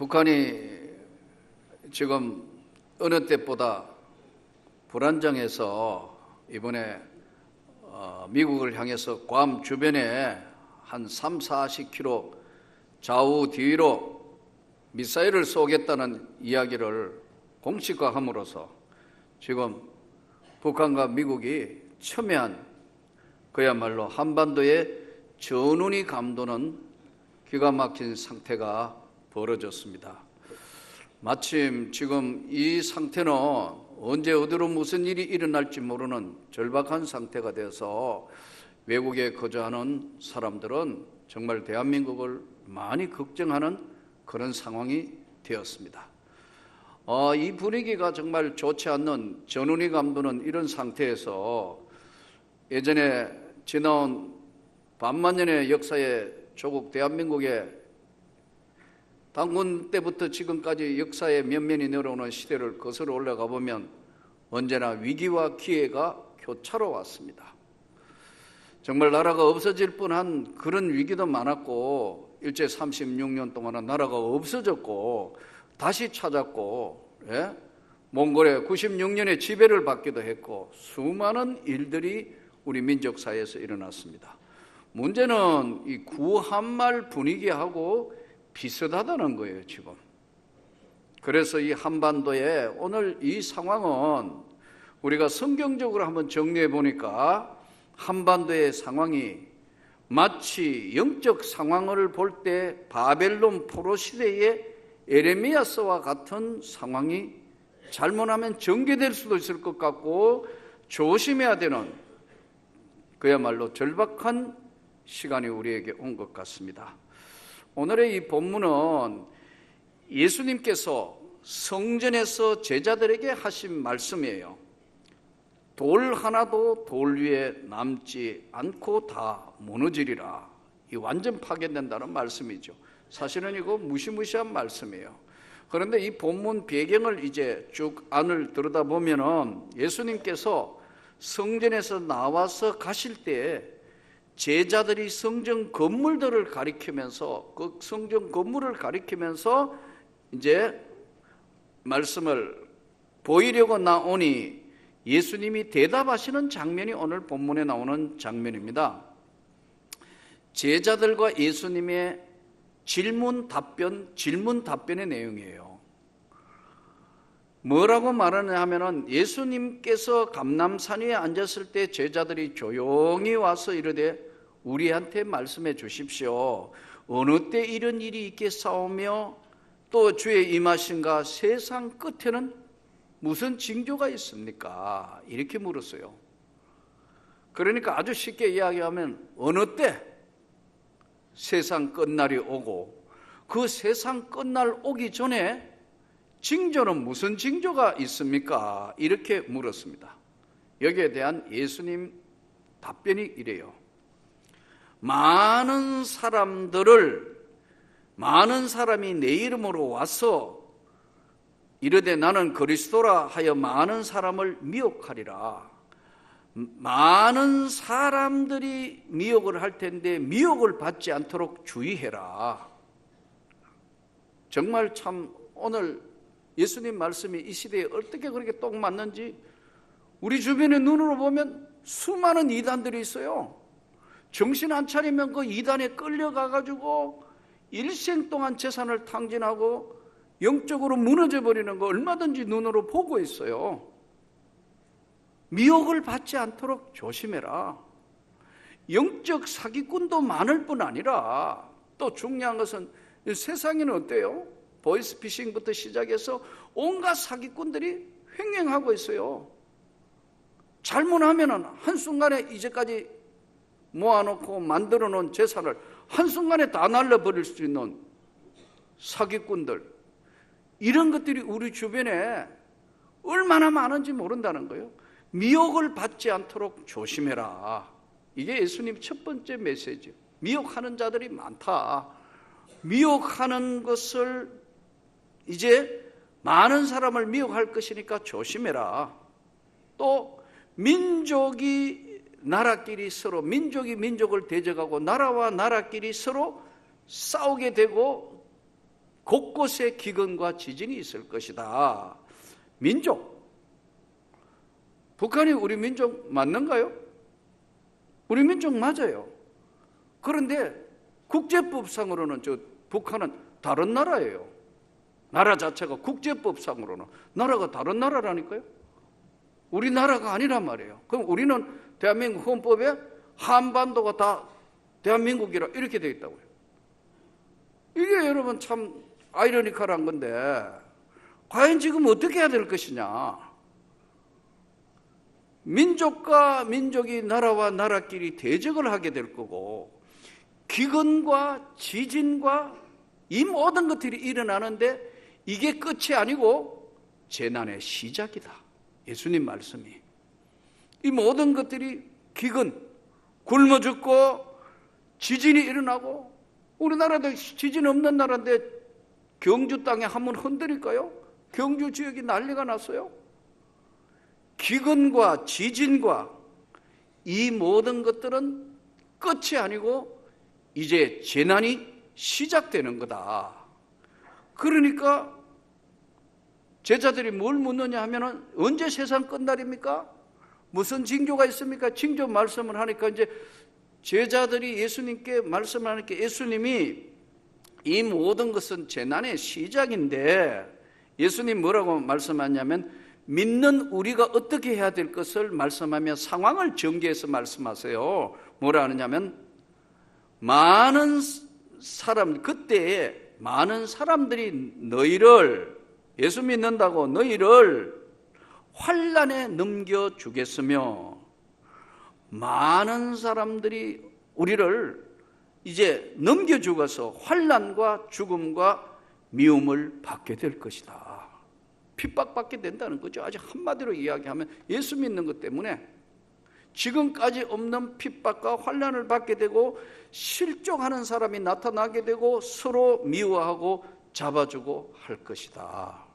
북한이 지금 어느 때보다 불안정해서 이번에 어, 미국을 향해서 괌 주변에 한 3, 40km 좌우 뒤로 미사일을 쏘겠다는 이야기를 공식화함으로써 지금 북한과 미국이 첨예한 그야말로 한반도의 전운이 감도는 기가 막힌 상태가 벌어졌습니다. 마침 지금 이 상태는 언제 어디로 무슨 일이 일어날지 모르는 절박한 상태가 되어서 외국에 거주하는 사람들은 정말 대한민국을 많이 걱정하는 그런 상황이 되었습니다. 어, 이 분위기가 정말 좋지 않는 전운이 감도는 이런 상태에서 예전에 지나온 반만년의 역사에 조국 대한민국의 당군 때부터 지금까지 역사의 면면이 내려오는 시대를 거슬러 올라가 보면 언제나 위기와 기회가 교차로 왔습니다. 정말 나라가 없어질 뻔한 그런 위기도 많았고 일제 36년 동안은 나라가 없어졌고 다시 찾았고 예? 몽골에 96년에 지배를 받기도 했고 수많은 일들이 우리 민족 사회에서 일어났습니다. 문제는 이 구한말 분위기하고 비슷하다는 거예요, 지금. 그래서 이 한반도에 오늘 이 상황은 우리가 성경적으로 한번 정리해 보니까 한반도의 상황이 마치 영적 상황을 볼 때 바벨론 포로 시대의 에레미야서와 같은 상황이 잘못하면 전개될 수도 있을 것 같고 조심해야 되는 그야말로 절박한 시간이 우리에게 온 것 같습니다. 오늘의 이 본문은 예수님께서 성전에서 제자들에게 하신 말씀이에요. 돌 하나도 돌 위에 남지 않고 다 무너지리라. 이 완전 파괴된다는 말씀이죠. 사실은 이거 무시무시한 말씀이에요. 그런데 이 본문 배경을 이제 쭉 안을 들여다보면은 예수님께서 성전에서 나와서 가실 때 제자들이 성전 건물들을 가리키면서 그 성전 건물을 가리키면서 이제 말씀을 보이려고 나오니 예수님이 대답하시는 장면이 오늘 본문에 나오는 장면입니다. 제자들과 예수님의 질문 답변, 질문 답변의 내용이에요. 뭐라고 말하냐 하면은 예수님께서 감남산 위에 앉았을 때 제자들이 조용히 와서 이르되 우리한테 말씀해 주십시오. 어느 때 이런 일이 있겠사오며 또 주의 임하신가 세상 끝에는 무슨 징조가 있습니까? 이렇게 물었어요. 그러니까 아주 쉽게 이야기하면 어느 때 세상 끝날이 오고 그 세상 끝날 오기 전에 징조는 무슨 징조가 있습니까? 이렇게 물었습니다. 여기에 대한 예수님 답변이 이래요. 많은 사람들을 많은 사람이 내 이름으로 와서 이르되 나는 그리스도라 하여 많은 사람을 미혹하리라. 많은 사람들이 미혹을 할 텐데 미혹을 받지 않도록 주의해라. 정말 참 오늘 예수님 말씀이 이 시대에 어떻게 그렇게 똑 맞는지 우리 주변의 눈으로 보면 수많은 이단들이 있어요. 정신 안 차리면 그 이단에 끌려가 가지고 일생 동안 재산을 탕진하고 영적으로 무너져 버리는 거 얼마든지 눈으로 보고 있어요. 미혹을 받지 않도록 조심해라. 영적 사기꾼도 많을 뿐 아니라 또 중요한 것은 세상에는 어때요? 보이스피싱부터 시작해서 온갖 사기꾼들이 횡행하고 있어요. 잘못하면 한순간에 이제까지 모아놓고 만들어 놓은 재산을 한순간에 다 날려버릴 수 있는 사기꾼들. 이런 것들이 우리 주변에 얼마나 많은지 모른다는 거예요. 미혹을 받지 않도록 조심해라. 이게 예수님 첫 번째 메시지. 미혹하는 자들이 많다. 미혹하는 것을 이제 많은 사람을 미혹할 것이니까 조심해라. 또 민족이 나라끼리 서로 민족이 민족을 대적하고 나라와 나라끼리 서로 싸우게 되고 곳곳에 기근과 지진이 있을 것이다. 민족. 북한이 우리 민족 맞는가요? 우리 민족 맞아요. 그런데 국제법상으로는 저 북한은 다른 나라예요. 나라 자체가 국제법상으로는 나라가 다른 나라라니까요. 우리나라가 아니란 말이에요. 그럼 우리는 대한민국 헌법에 한반도가 다 대한민국이라 이렇게 되어 있다고요. 이게 여러분 참 아이러니컬한 건데 과연 지금 어떻게 해야 될 것이냐? 민족과 민족이 나라와 나라끼리 대적을 하게 될 거고 기근과 지진과 이 모든 것들이 일어나는데 이게 끝이 아니고 재난의 시작이다. 예수님 말씀이. 이 모든 것들이 기근, 굶어 죽고 지진이 일어나고 우리나라도 지진 없는 나라인데 경주 땅에 한번 흔들릴까요? 경주 지역이 난리가 났어요. 기근과 지진과 이 모든 것들은 끝이 아니고 이제 재난이 시작되는 거다. 그러니까 제자들이 뭘 묻느냐 하면은 언제 세상 끝날입니까? 무슨 징조가 있습니까? 징조 말씀을 하니까 이제 제자들이 예수님께 말씀하니까 예수님이 이 모든 것은 재난의 시작인데 예수님 뭐라고 말씀하냐면 믿는 우리가 어떻게 해야 될 것을 말씀하며 상황을 전개해서 말씀하세요. 뭐라 하느냐면 많은 사람 그때에 많은 사람들이 너희를 예수 믿는다고 너희를 환란에 넘겨 주겠으며 많은 사람들이 우리를 이제 넘겨 죽어서 환란과 죽음과 미움을 받게 될 것이다. 핍박받게 된다는 거죠. 아주 한마디로 이야기하면 예수 믿는 것 때문에 지금까지 없는 핍박과 환란을 받게 되고 실종하는 사람이 나타나게 되고 서로 미워하고 잡아주고 할 것이다.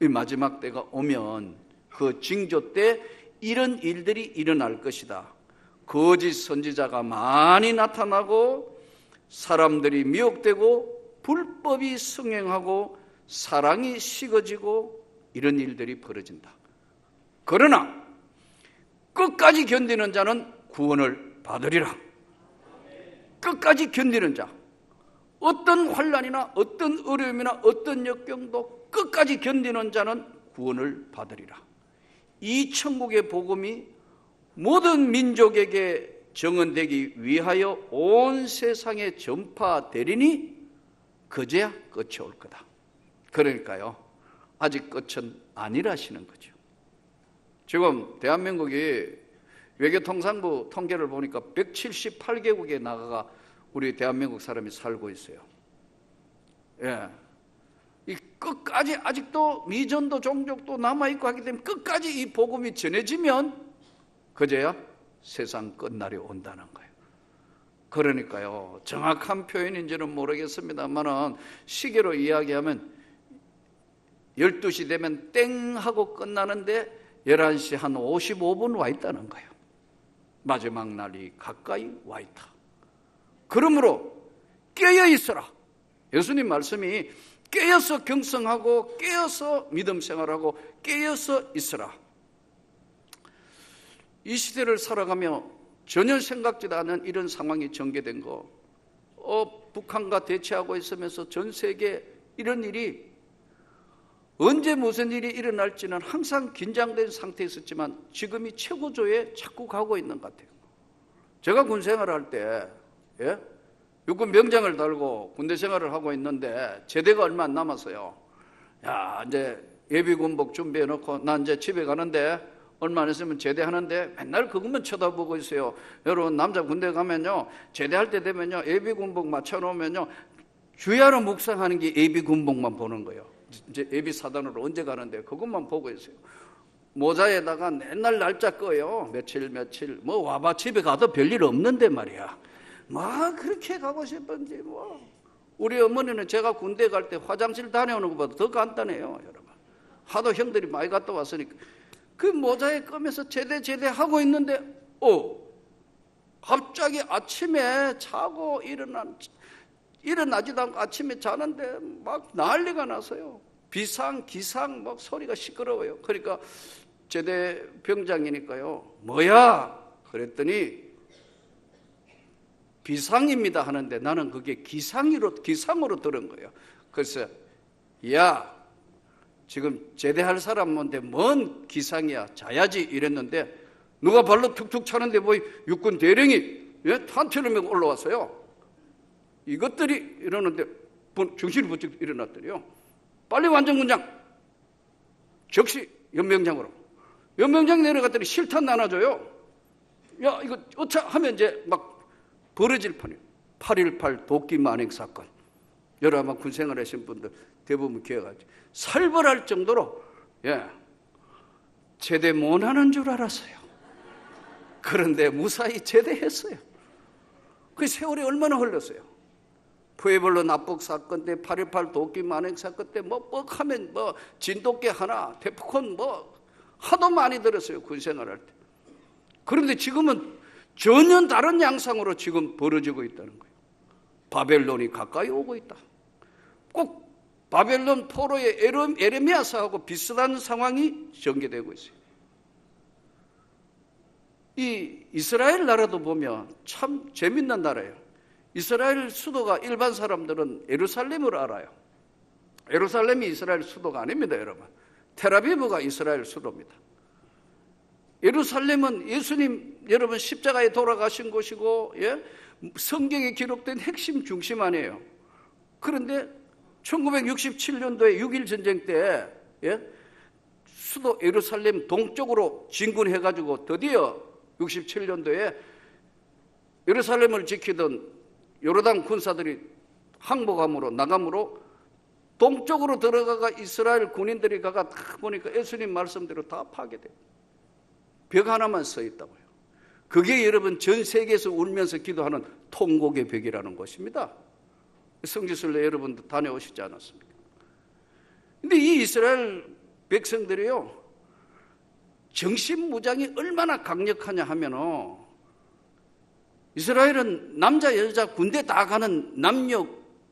이 마지막 때가 오면 그 징조 때 이런 일들이 일어날 것이다. 거짓 선지자가 많이 나타나고 사람들이 미혹되고 불법이 승행하고 사랑이 식어지고 이런 일들이 벌어진다. 그러나 끝까지 견디는 자는 구원을 받으리라. 끝까지 견디는 자. 어떤 환란이나 어떤 어려움이나 어떤 역경도 끝까지 견디는 자는 구원을 받으리라. 이 천국의 복음이 모든 민족에게 정언되기 위하여 온 세상에 전파되리니 그제야 끝이 올 거다. 그러니까요. 아직 끝은 아니라시는 거죠. 지금 대한민국이 외교통상부 통계를 보니까 178개국에 나가가 우리 대한민국 사람이 살고 있어요. 예. 이 끝까지 아직도 미전도 종족도 남아있고 하기 때문에 끝까지 이 복음이 전해지면 그제야 세상 끝날이 온다는 거예요. 그러니까요. 정확한 표현인지는 모르겠습니다만은 시계로 이야기하면 12시 되면 땡 하고 끝나는데 11시 한 55분 와 있다는 거예요. 마지막 날이 가까이 와 있다. 그러므로 깨어 있어라. 예수님 말씀이 깨어서 경성하고 깨어서 믿음 생활하고 깨어서 있어라. 이 시대를 살아가며 전혀 생각지도 않은 이런 상황이 전개된 거, 어, 북한과 대치하고 있으면서 전 세계 이런 일이 언제 무슨 일이 일어날지는 항상 긴장된 상태에 있었지만 지금이 최고조에 가고 있는 것 같아요. 제가 군 생활을 할 때, 예? 육군 명장을 달고 군대 생활을 하고 있는데 제대가 얼마 안 남았어요. 야, 이제 예비군복 준비해 놓고 난 이제 집에 가는데 얼마 안 있으면 제대하는데 맨날 그것만 쳐다보고 있어요. 여러분 남자 군대 가면요 제대할 때 되면요 예비군복 맞춰 놓으면요 주야로 묵상하는 게 예비군복만 보는 거예요. 이제 예비 사단으로 언제 가는데 그것만 보고 있어요. 모자에다가 맨날 날짜 꺼요. 며칠 며칠 뭐 와봐 집에 가도 별일 없는데 말이야. 뭐 그렇게 가고 싶은지 뭐 우리 어머니는 제가 군대 갈 때 화장실 다녀오는 것보다 더 간단해요, 여러분. 하도 형들이 많이 갔다 왔으니까 그 모자에 꺼면서 제대 제대 하고 있는데 어 갑자기 아침에 자고 일어난 일어나지도 않고 아침에 자는데 막 난리가 나서요. 비상, 기상, 막 소리가 시끄러워요. 그러니까 제대 병장이니까요. 뭐야? 그랬더니 비상입니다 하는데 나는 그게 기상으로 기상으로 들은 거예요. 그래서 야 지금 제대할 사람인데 뭔 기상이야 자야지 이랬는데 누가 발로 툭툭 차는데 뭐 육군 대령이 예? 탄티를 메고 올라왔어요. 이것들이 이러는데 정신이 번쩍 일어났더니요. 빨리 완전군장 즉시 연명장으로 연명장 내려갔더니 실탄 나눠줘요. 야 이거 어차 하면 이제 막 벌어질 판이에요. 8.18 도끼 만행 사건. 여러 아마 군 생활 하신 분들 대부분 기억하죠. 살벌할 정도로, 예, 제대 못 하는 줄 알았어요. 그런데 무사히 제대했어요. 그 세월이 얼마나 흘렀어요. 푸에블로 납북 사건 때, 8.18 도끼 만행 사건 때, 뭐, 뻑 하면 뭐, 진돗개 하나, 대포콘 뭐, 하도 많이 들었어요. 군 생활 할 때. 그런데 지금은 전혀 다른 양상으로 지금 벌어지고 있다는 거예요. 바벨론이 가까이 오고 있다. 꼭 바벨론 포로의 에르미아사하고 비슷한 상황이 전개되고 있어요. 이 이스라엘 나라도 보면 참 재밌는 나라예요. 이스라엘 수도가 일반 사람들은 예루살렘을 알아요. 예루살렘이 이스라엘 수도가 아닙니다, 여러분. 테라비브가 이스라엘 수도입니다. 예루살렘은 예수님 여러분 십자가에 돌아가신 곳이고 예? 성경에 기록된 핵심 중심 아니에요. 그런데 1967년도에 6.1 전쟁 때 예? 수도 예루살렘 동쪽으로 진군해 가지고 드디어 67년도에 예루살렘을 지키던 요르단 군사들이 항복함으로 나감으로 동쪽으로 들어가가 이스라엘 군인들이 가가 딱 보니까 예수님 말씀대로 다 파괴돼요. 벽 하나만 서 있다고요. 그게 여러분 전 세계에서 울면서 기도하는 통곡의 벽이라는 것입니다. 성지순례 여러분도 다녀오시지 않았습니까? 근데 이 이스라엘 백성들이요, 정신무장이 얼마나 강력하냐 하면은, 이스라엘은 남자, 여자 군대 다 가는 남녀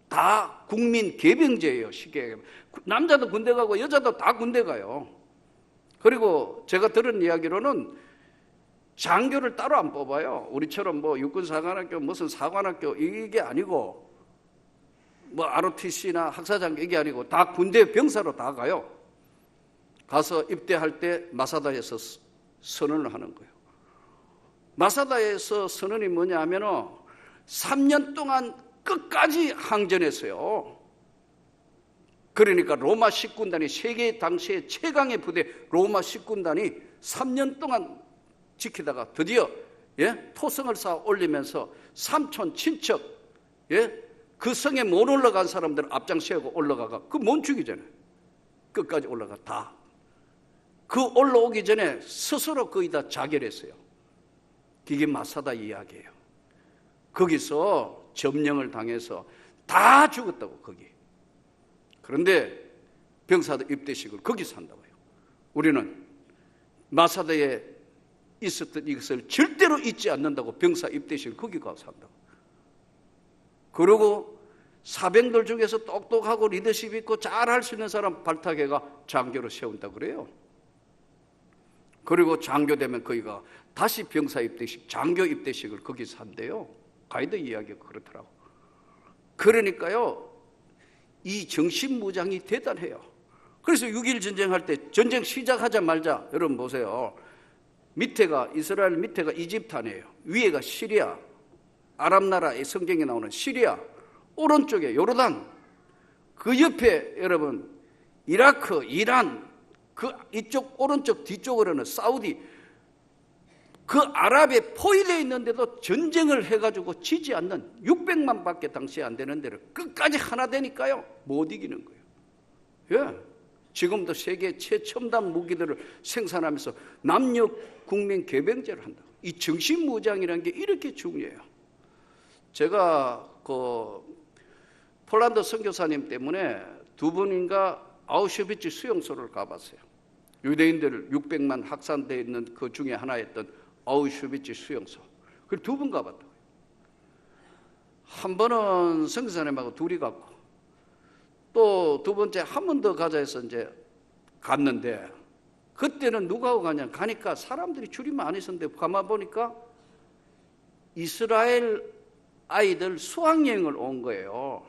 다 국민 개병제예요, 시계. 남자도 군대 가고 여자도 다 군대 가요. 그리고 제가 들은 이야기로는 장교를 따로 안 뽑아요. 우리처럼 뭐 육군사관학교 무슨 사관학교 이게 아니고 뭐 ROTC나 학사장교 이게 아니고 다 군대 병사로 다 가요. 가서 입대할 때 마사다에서 선언을 하는 거예요. 마사다에서 선언이 뭐냐 하면은 3년 동안 끝까지 항전했어요. 그러니까 로마 식군단이 세계 당시의 최강의 부대 로마 식군단이 3년 동안 지키다가 드디어 예? 토성을 쌓아 올리면서 삼촌 친척 예? 그 성에 못 올라간 사람들 앞장 세우고 올라가가 그 못 죽이잖아요. 끝까지 올라가 다. 그 올라오기 전에 스스로 거의 다 자결했어요. 이게 마사다 이야기예요. 거기서 점령을 당해서 다 죽었다고 거기. 그런데 병사들 입대식을 거기서 한다고요. 우리는 마사다에 있었던 이것을 절대로 잊지 않는다고 병사 입대식을 거기 가서 한다고. 그리고 사병들 중에서 똑똑하고 리더십 있고 잘할 수 있는 사람 발탁해가 장교로 세운다 그래요. 그리고 장교 되면 거기가 다시 병사 입대식, 장교 입대식을 거기서 한대요. 가이드 이야기가 그렇더라고. 그러니까요, 이 정신무장이 대단해요. 그래서 6.1 전쟁할 때 전쟁 시작하자마자 여러분 보세요. 밑에가 이스라엘 밑에가 이집트 아니에요. 위에가 시리아. 아랍 나라의 성경에 나오는 시리아. 오른쪽에 요르단. 그 옆에 여러분 이라크, 이란. 그 이쪽 오른쪽 뒤쪽으로는 사우디. 그 아랍에 포위되어 있는데도 전쟁을 해가지고 지지 않는 600만 밖에 당시에 안 되는 데를 끝까지 하나 되니까요. 못 이기는 거예요. 예. 지금도 세계 최첨단 무기들을 생산하면서 남녀 국민 개병제를 한다. 이 정신무장이라는 게 이렇게 중요해요. 제가 그 폴란드 선교사님 때문에 두 분인가 아우슈비츠 수용소를 가봤어요. 유대인들 600만 확산되어 있는 그 중에 하나였던 아우슈비츠 수용소. 그걸 두번 가봤다고요. 한 번은 성사님하고 둘이 갔고 또 두 번째 한 번 더 가자 해서 이제 갔는데 그때는 누가 하고 가냐 가니까 사람들이 줄이 많이 있었는데 가만 보니까 이스라엘 아이들 수학여행을 온 거예요.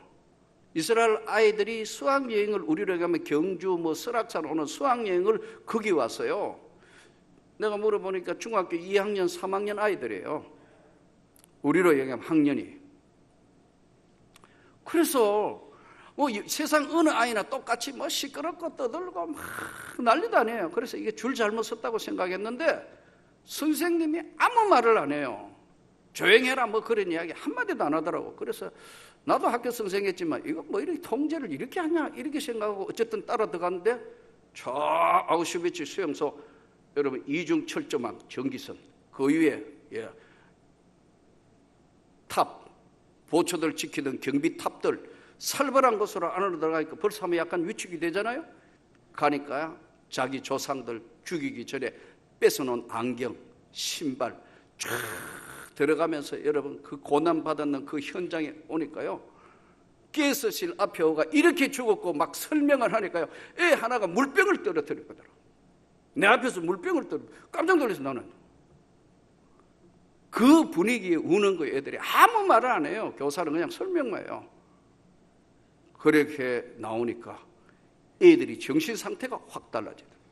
이스라엘 아이들이 수학여행을 우리로 가면 경주 뭐 설악산 오는 수학여행을 거기 왔어요. 내가 물어보니까 중학교 2학년 3학년 아이들이에요. 우리로 얘기하면 학년이. 그래서 뭐 이- 세상 어느 아이나 똑같이 뭐 시끄럽고 떠들고 막 난리도 아니에요. 그래서 이게 줄 잘못 섰다고 생각했는데 선생님이 아무 말을 안 해요. 조용해라 뭐 그런 이야기 한마디도 안 하더라고. 그래서 나도 학교 선생했지만 이거 뭐 이렇게 통제를 이렇게 하냐 이렇게 생각하고 어쨌든 따라 들어갔는데 저 아우슈비츠 수용소 여러분 이중 철조망 전기선 그 위에 예, 탑 보초들 지키던 경비 탑들 살벌한 곳으로 안으로 들어가니까 벌써 하면 약간 위축이 되잖아요. 가니까 자기 조상들 죽이기 전에 뺏어놓은 안경, 신발 쫙 들어가면서 여러분 그 고난 받았는 그 현장에 오니까요. 깨서실 앞에 오가 이렇게 죽었고 막 설명을 하니까요. 애 하나가 물병을 떨어뜨렸거든. 내 앞에서 물병을 떨어 깜짝 놀라서 나는 그 분위기에 우는 거 애들이 아무 말을 안 해요. 교사는 그냥 설명만 해요. 그렇게 나오니까 애들이 정신 상태가 확 달라지더라고요.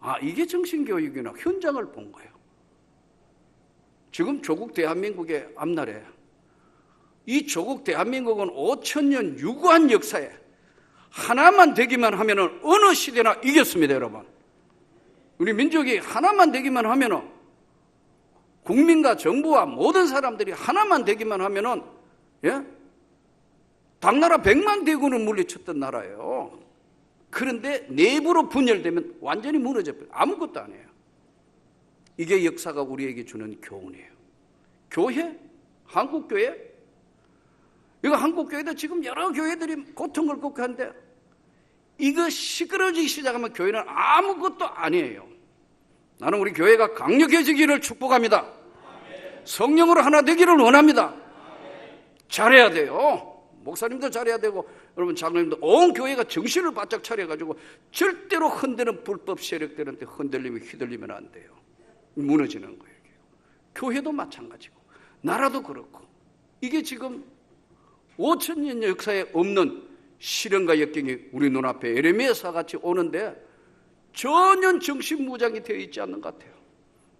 아, 이게 정신교육이나 현장을 본 거예요. 지금 조국 대한민국의 앞날에 이 조국 대한민국은 5천년 유구한 역사에 하나만 되기만 하면은 어느 시대나 이겼습니다, 여러분. 우리 민족이 하나만 되기만 하면은 국민과 정부와 모든 사람들이 하나만 되기만 하면은 예? 당나라 백만 대군을 물리쳤던 나라예요. 그런데 내부로 분열되면 완전히 무너져 버려요. 아무것도 아니에요. 이게 역사가 우리에게 주는 교훈이에요. 교회? 한국 교회? 이거 한국 교회도 지금 여러 교회들이 고통을 극복하는데 이거 시끄러지기 시작하면 교회는 아무것도 아니에요. 나는 우리 교회가 강력해지기를 축복합니다. 성령으로 하나 되기를 원합니다. 잘해야 돼요. 목사님도 잘해야 되고 여러분 장로님도 온 교회가 정신을 바짝 차려가지고 절대로 흔드는 불법 세력들한테 흔들리면 휘둘리면 안 돼요. 무너지는 거예요. 교회도 마찬가지고 나라도 그렇고 이게 지금 5천 년 역사에 없는 시련과 역경이 우리 눈앞에 에레미야사 같이 오는데 전혀 정신무장이 되어 있지 않는 것 같아요.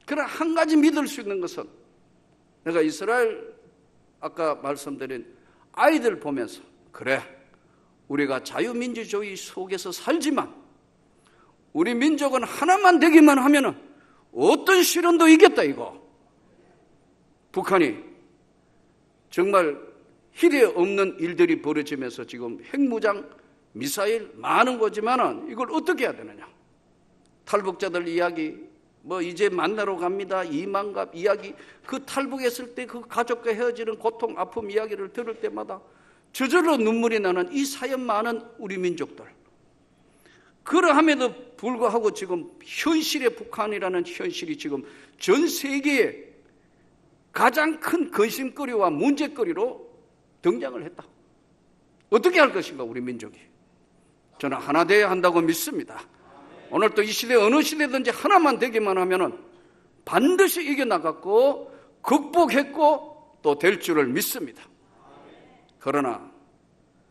그러나 한 가지 믿을 수 있는 것은 내가 이스라엘 아까 말씀드린 아이들 보면서 그래 우리가 자유민주주의 속에서 살지만 우리 민족은 하나만 되기만 하면은 어떤 시련도 이겼다 이거 북한이 정말 희대 없는 일들이 벌어지면서 지금 핵무장 미사일 많은 거지만은 이걸 어떻게 해야 되느냐 탈북자들 이야기 뭐 이제 만나러 갑니다 이만갑 이야기 그 탈북했을 때 그 가족과 헤어지는 고통 아픔 이야기를 들을 때마다 저절로 눈물이 나는 이 사연 많은 우리 민족들 그러함에도 불구하고 지금 현실의 북한이라는 현실이 지금 전 세계에 가장 큰 근심거리와 문제거리로 등장을 했다. 어떻게 할 것인가 우리 민족이? 저는 하나 되어야 한다고 믿습니다. 오늘 또 이 시대 어느 시대든지 하나만 되기만 하면은 반드시 이겨나갔고 극복했고 또 될 줄을 믿습니다. 그러나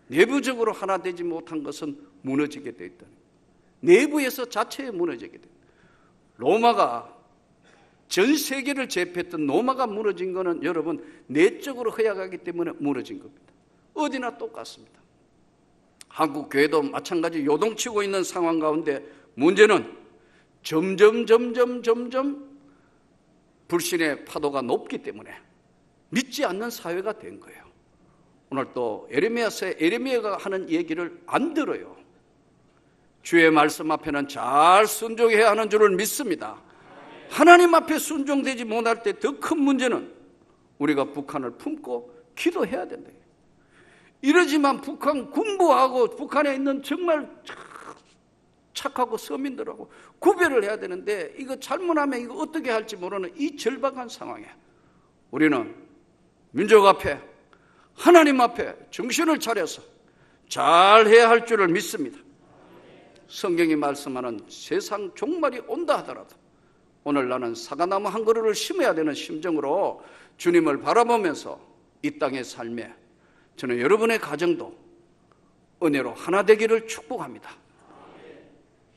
내부적으로 하나 되지 못한 것은 무너지게 돼 있다. 내부에서 자체에 무너지게 돼. 로마가 전 세계를 제패했던 로마가 무너진 것은 여러분 내적으로 허약하기 때문에 무너진 겁니다. 어디나 똑같습니다. 한국 교회도 마찬가지 요동치고 있는 상황 가운데 문제는 점점 점점 점점 불신의 파도가 높기 때문에 믿지 않는 사회가 된 거예요. 오늘 또 에레미야서에 에레미야가 하는 얘기를 안 들어요. 주의 말씀 앞에는 잘 순종해야 하는 줄을 믿습니다. 하나님 앞에 순종되지 못할 때 더 큰 문제는 우리가 북한을 품고 기도해야 된다. 이러지만 북한 군부하고 북한에 있는 정말 착하고 서민들하고 구별을 해야 되는데 이거 잘못하면 이거 어떻게 할지 모르는 이 절박한 상황에 우리는 민족 앞에 하나님 앞에 정신을 차려서 잘 해야 할 줄을 믿습니다. 성경이 말씀하는 세상 종말이 온다 하더라도 오늘 나는 사과나무 한 그루를 심어야 되는 심정으로 주님을 바라보면서 이 땅의 삶에 저는 여러분의 가정도 은혜로 하나 되기를 축복합니다.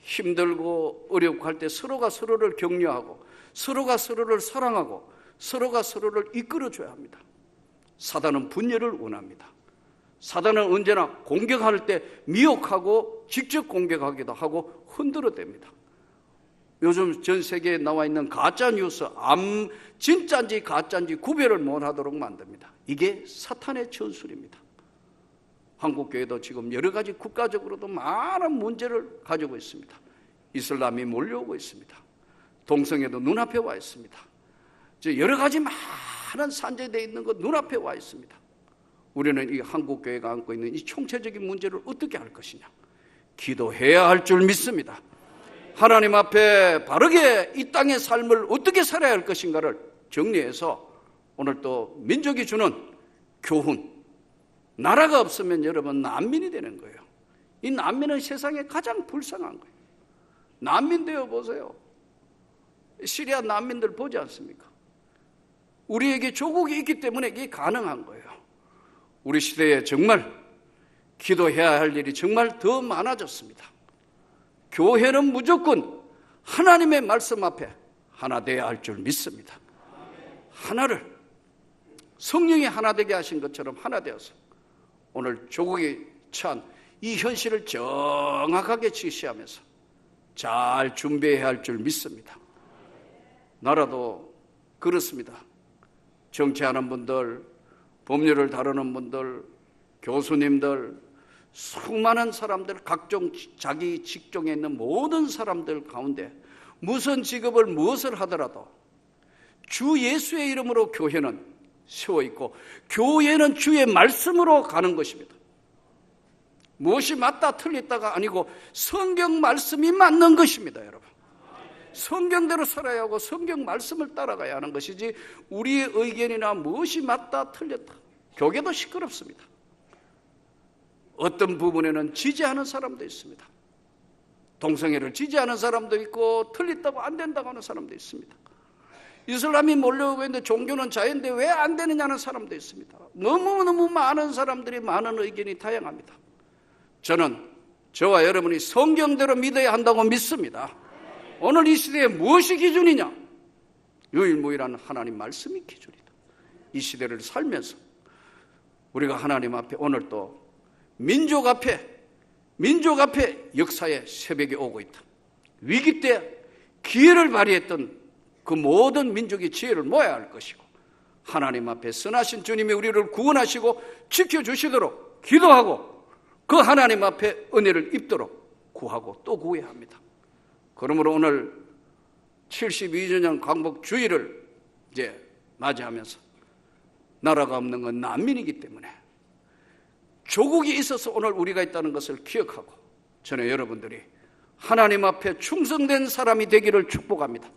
힘들고 어렵고 할 때 서로가 서로를 격려하고 서로가 서로를 사랑하고 서로가 서로를 이끌어 줘야 합니다. 사단은 분열을 원합니다. 사단은 언제나 공격할 때 미혹하고 직접 공격하기도 하고 흔들어댑니다. 요즘 전 세계에 나와 있는 가짜 뉴스, 암 진짜인지 가짜인지 구별을 못하도록 만듭니다. 이게 사탄의 전술입니다. 한국 교회도 지금 여러 가지 국가적으로도 많은 문제를 가지고 있습니다. 이슬람이 몰려오고 있습니다. 동성애도 눈앞에 와 있습니다. 여러 가지 많은 산재되어 있는 것 눈앞에 와 있습니다. 우리는 이 한국 교회가 안고 있는 이 총체적인 문제를 어떻게 할 것이냐? 기도해야 할 줄 믿습니다. 하나님 앞에 바르게 이 땅의 삶을 어떻게 살아야 할 것인가를 정리해서 오늘 또 민족이 주는 교훈. 나라가 없으면 여러분 난민이 되는 거예요. 이 난민은 세상에 가장 불쌍한 거예요. 난민 되어 보세요. 시리아 난민들 보지 않습니까? 우리에게 조국이 있기 때문에 이게 가능한 거예요. 우리 시대에 정말 기도해야 할 일이 정말 더 많아졌습니다. 교회는 무조건 하나님의 말씀 앞에 하나 되어야 할 줄 믿습니다. 하나를 성령이 하나 되게 하신 것처럼 하나 되어서 오늘 조국이 처한 이 현실을 정확하게 지시하면서 잘 준비해야 할 줄 믿습니다. 나라도 그렇습니다. 정치하는 분들, 법률을 다루는 분들, 교수님들, 수많은 사람들, 각종 자기 직종에 있는 모든 사람들 가운데 무슨 직업을 무엇을 하더라도 주 예수의 이름으로 교회는 세워 있고 교회는 주의 말씀으로 가는 것입니다. 무엇이 맞다 틀렸다가 아니고 성경 말씀이 맞는 것입니다, 여러분. 성경대로 살아야 하고 성경 말씀을 따라가야 하는 것이지 우리의 의견이나 무엇이 맞다 틀렸다. 교계도 시끄럽습니다. 어떤 부분에는 지지하는 사람도 있습니다. 동성애를 지지하는 사람도 있고 틀렸다고 안 된다고 하는 사람도 있습니다. 이슬람이 몰려오고 있는데 종교는 자유인데 왜 안 되느냐는 사람도 있습니다. 너무너무 많은 사람들이 많은 의견이 다양합니다. 저는 저와 여러분이 성경대로 믿어야 한다고 믿습니다. 오늘 이 시대에 무엇이 기준이냐? 유일무이한 하나님 말씀이 기준이다. 이 시대를 살면서 우리가 하나님 앞에 오늘 또 민족 앞에 민족 앞에 역사의 새벽이 오고 있다. 위기 때 기회를 발휘했던 그 모든 민족의 지혜를 모아야 할 것이고 하나님 앞에 선하신 주님이 우리를 구원하시고 지켜주시도록 기도하고 그 하나님 앞에 은혜를 입도록 구하고 또 구해야 합니다. 그러므로 오늘 72주년 광복 주의를 이제 맞이하면서 나라가 없는 건 난민이기 때문에 조국이 있어서 오늘 우리가 있다는 것을 기억하고 저는 여러분들이 하나님 앞에 충성된 사람이 되기를 축복합니다.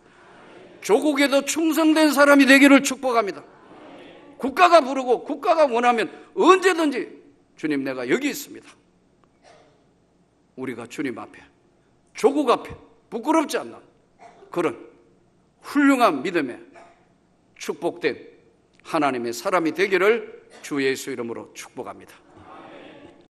조국에도 충성된 사람이 되기를 축복합니다. 국가가 부르고 국가가 원하면 언제든지 주님 내가 여기 있습니다. 우리가 주님 앞에 조국 앞에 부끄럽지 않는 그런 훌륭한 믿음에 축복된 하나님의 사람이 되기를 주 예수 이름으로 축복합니다.